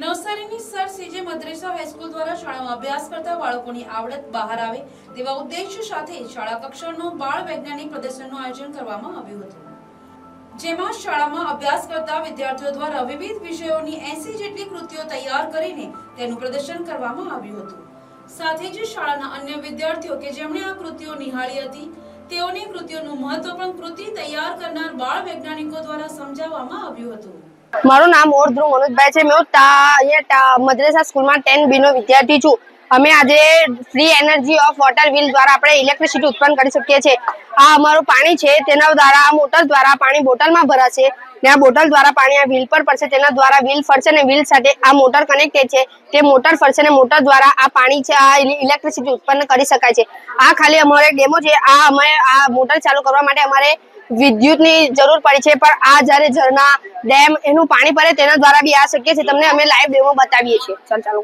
નવસારીની Sir CJ Madressa high school દ્વારા શાળામાં અભ્યાસ કરતા બાળકોની આવડત બહાર આવે તેવા ઉદ્દેશ્ય સાથે શાળા કક્ષાનો બાળ વૈજ્ઞાનિક પ્રદર્શનનું આયોજન કરવામાં આવ્યું હતું. જેમાં શાળામાં અભ્યાસ કરતા વિદ્યાર્થીઓ દ્વારા વિવિધ વિષયોની એસી જેટલી કૃતિઓ તૈયાર કરીને તેનું પ્રદર્શન કરવામાં આવ્યું હતું. સાથે જ શાળાના અન્ય વિદ્યાર્થીઓ કે જેમણે આ કૃતિઓ નિહાળી હતી, તેઓની કૃતિઓનું મહત્વ પણ કૃતિ તૈયાર કરનાર બાળ વૈજ્ઞાનિકો સમજાવવામાં આવ્યું હતું. મારું નામ ઓર ધ્રુવ મનોજભાઈ છે. મેં તા અહીંયા મદ્રેસા સ્કૂલમાં ટેન બી નો વિદ્યાર્થી છું. અમે આજે free energy of water wheel દ્વારા આપણે ઇલેક્ટ્રિસિટી ઉત્પન્ન કરી શકીએ છીએ. આ અમારું પાણી છે, તેના દ્વારા, આ મોટર દ્વારા પાણી બોટલમાં ભરાશે. ને આ બોટલ દ્વારા પાણી આ વ્હીલ પર પડશે, તેના દ્વારા વ્હીલ ફરશે ને વ્હીલ સાથે આ મોટર કનેક્ટેડ છે. તે મોટર ફરશે ને મોટર દ્વારા આ પાણી છે, આ ઇલેક્ટ્રિસિટી ઉત્પન્ન કરી શકાય છે. આ ખાલી અમારો ડેમો છે, આ અમે આ મોટર ચાલુ કરવા માટે અમારે વિદ્યુતની જરૂર પડી છે. પણ આ જ્યારે ઝરણા, ડેમ એનું પાણી પડે તેના દ્વારા બી આ શક્ય છે. તમને અમે લાઈવ ડેમો બતાવીએ છીએ. ચાલ, ચાલુ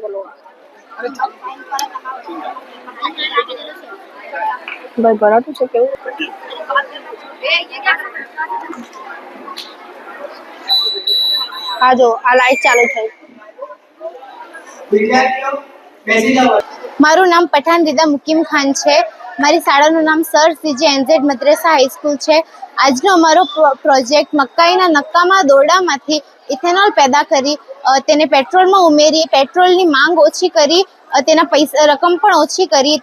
ભાઈ, ભરાતું છે કેવું? હા, જો, આ લાઈટ ચાલુ થઈ મારું નામ પઠાણ રીદા મુકીમ ખાન છે. મારી શાળાનું નામ Sir CG NZ Madressa high school છે. આજનો અમારો પ્રો- પ્રોજેક્ટ મકાઈના નક્કામાં દોરડામાંથી ઇથેનોલ પેદા કરી તેને પેટ્રોલમાં ઉમેરી, પેટ્રોલની માંગ ઓછી કરી તેના પૈસા, રકમ પણ ઓછી કરી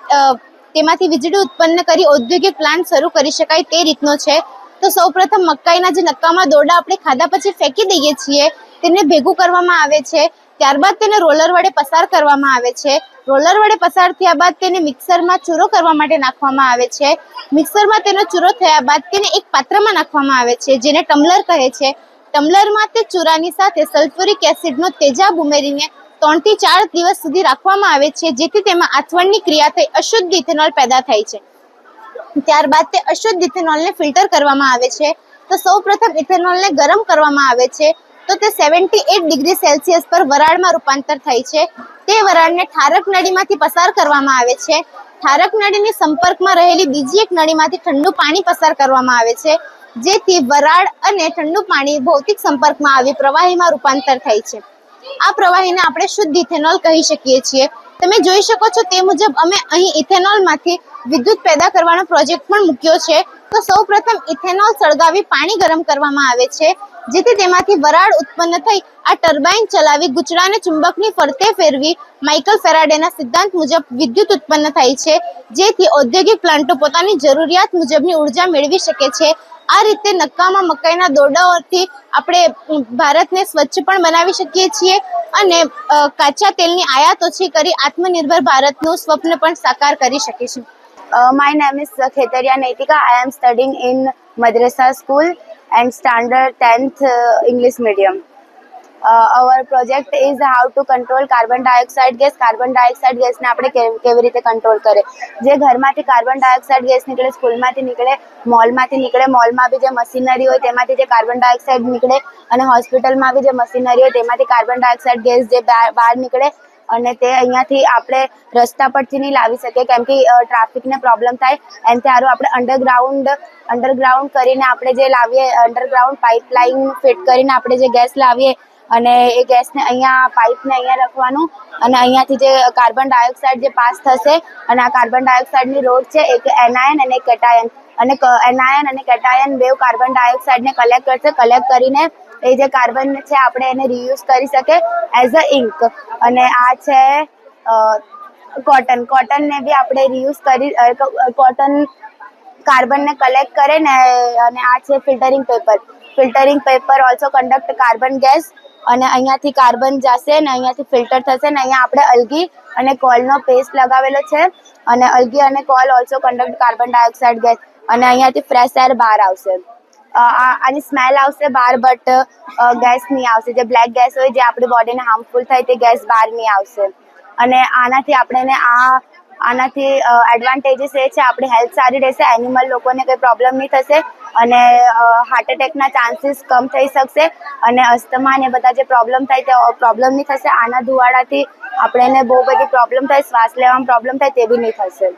તેમાંથી વીજળી ઉત્પન્ન કરી ઔદ્યોગિક પ્લાન્ટ શરૂ કરી શકાય તે રીતનો છે. તો સૌપ્રથમ મકાઈના જે નકામા દોરડા આપણે ખાધા પછી ફેંકી દઈએ છીએ, તેને ભેગું કરવામાં આવે છે. ત્યારબાદ તેને રોલર વડે પસાર કરવામાં આવે છે. રોલર વડે પસાર થયા બાદ તેને મિક્સરમાં ચૂરો કરવા માટે નાખવામાં આવે છે. મિક્સરમાં તેનો ચૂરો થયા બાદ તેને એક પાત્રમાં નાખવામાં આવે છે, જેને ટમ્બલર કહે છે. ટમ્બલરમાં તે ચૂરાની સાથે સલ્ફ્યુરિક એસિડનો તેજાબ ઉમેરીને ત્રણથી ચાર દિવસ સુધી રાખવામાં આવે છે, જેથી તેમાં આથવણની ક્રિયા થઈ, અશુદ્ધ ઇથેનોલ પેદા થાય છે. ત્યારબાદ તે અશુદ્ધ ઇથેનોલને ફિલ્ટર કરવામાં આવે છે. તો સૌ પ્રથમ ઇથેનોલને ગરમ કરવામાં આવે છે. તો તે સેવન્ટી એટ ડિગ્રી સેલ્સિયસ પર વરાળમાં રૂપાંતર થાય છે. તે વરાળને ઠારક નળીમાંથી પસાર કરવામાં આવે છે. ઠારક નળીની સંપર્કમાં રહેલી બીજી એક નળીમાંથી ઠંડુ પાણી પસાર કરવામાં આવે છે, જેથી વરાળ અને ઠંડુ પાણી ભૌતિક સંપર્કમાં આવી પ્રવાહીમાં રૂપાંતર થાય છે. આ પ્રવાહીને આપણે શુદ્ધ ઇથેનોલ કહી શકીએ છીએ. તમે જોઈ શકો છો તે મુજબ અમે અહીં ઇથેનોલમાંથી વિદ્યુત પેદા કરવાનો પ્રોજેક્ટ પણ મૂક્યો છે. તો સૌ પ્રથમ ઇથેનોલ સળગાવી પાણી ગરમ કરવામાં આવે છે, જેથી તેમાંથી વરાળ ઉત્પન્ન થઈ આ ટર્બાઇન ચલાવી ગુચડાને ચુંબકની ફરતે ફેરવી માઇકલ ફેરાડેના સિદ્ધાંત મુજબ વિદ્યુત ઉત્પન્ન થાય છે, જેથી ઔદ્યોગિક પ્લાન્ટો પોતાની જરૂરિયાત મુજબની ઊર્જા મેળવી શકે છે. આ રીતે નક્કામાં મકાઈના દોરડાઓથી આપણે ભારતને સ્વચ્છ પણ બનાવી શકીએ છીએ અને કાચા તેલની આયાત ઓછી કરી આત્મનિર્ભર ભારતનું સ્વપ્ન પણ સાકાર કરી શકીશું. Uh, Kheteria Naitika. I am studying in Madrasa School and standard 10th uh, English medium. Uh, our project is how to control carbon dioxide gas. Carbon dioxide ગેસને આપણે કેવ- રીતે કંટ્રોલ કરે જે ઘરમાંથી કાર્બન ડાયોક્સાઇડ ગેસ નીકળે સ્કૂલમાંથી નીકળે મોલમાંથી નીકળે મોલમાં બી જે મશીનરી હોય તેમાંથી જે કાર્બન ડાયોક્સાઇડ નીકળે અને હોસ્પિટલમાં બી જે મશીનરી હોય તેમાંથી કાર્બન ડાયોક્સાઇડ ગેસ જે બહાર નીકળે અને તે અહીંયાથી આપણે રસ્તા પરથી નહીં લાવી શકીએ, કેમ કે ટ્રાફિકને પ્રોબ્લેમ થાય. એનાથી સારું આપણે અંડરગ્રાઉન્ડ અંડરગ્રાઉન્ડ કરીને આપણે જે લાવીએ અંડરગ્રાઉન્ડ પાઇપલાઇન ફિટ કરીને આપણે જે ગેસ લાવીએ, અને એ ગેસને અહીંયા પાઇપને અહીંયા રાખવાનું. અને અહીંયાથી જે કાર્બન ડાયોક્સાઇડ જે પાસ થશે, અને આ કાર્બન ડાયોક્સાઇડની રોડ છે, એક એનાયન અને એક કેટાયન અને એનાયન અને કેટાયન બેવ કાર્બન ડાયોક્સાઇડને કલેક્ટ કરશે. કલેક્ટ કરીને એ જે કાર્બન છે, આપણે એને રીયુઝ કરી શકે એઝ અ ઇન્ક અને આ છે કોટન કોટનને બી આપણે રીયુઝ કરી કોટન કાર્બનને કલેક્ટ કરે ને, અને આ છે filtering paper filtering paper also conduct carbon gas અને અહીંયાથી કાર્બન જશે ને અહીંયાથી ફિલ્ટર થશે ને અહીંયા આપણે અલગી અને કોલનો પેસ્ટ લગાવેલો છે. અને અલગી અને call also conduct carbon dioxide gas અને અહીંયાથી ફ્રેશ એર બહાર આવશે. આની સ્મેલ આવશે બહાર બટ ગેસ નહીં આવશે. જે બ્લેક ગેસ હોય, જે આપણી બોડીને હાર્મફુલ થાય, તે ગેસ બહાર નહીં આવશે. અને આનાથી આપણે આ, આનાથી એડવાન્ટેજીસ એ છે, આપણી હેલ્થ સારી રહેશે એનિમલ લોકોને કંઈ પ્રોબ્લેમ નહીં થશે, અને હાર્ટ એટેકના ચાન્સીસ કમ થઈ શકશે, અને અસ્થમા ને બધા જે પ્રોબ્લેમ થાય, તે પ્રોબ્લેમ નહીં થશે. આના ધુવાડાથી આપણે બહુ બધી પ્રોબ્લેમ થાય, શ્વાસ લેવામાં પ્રોબ્લેમ થાય, તે બી નહીં થશે.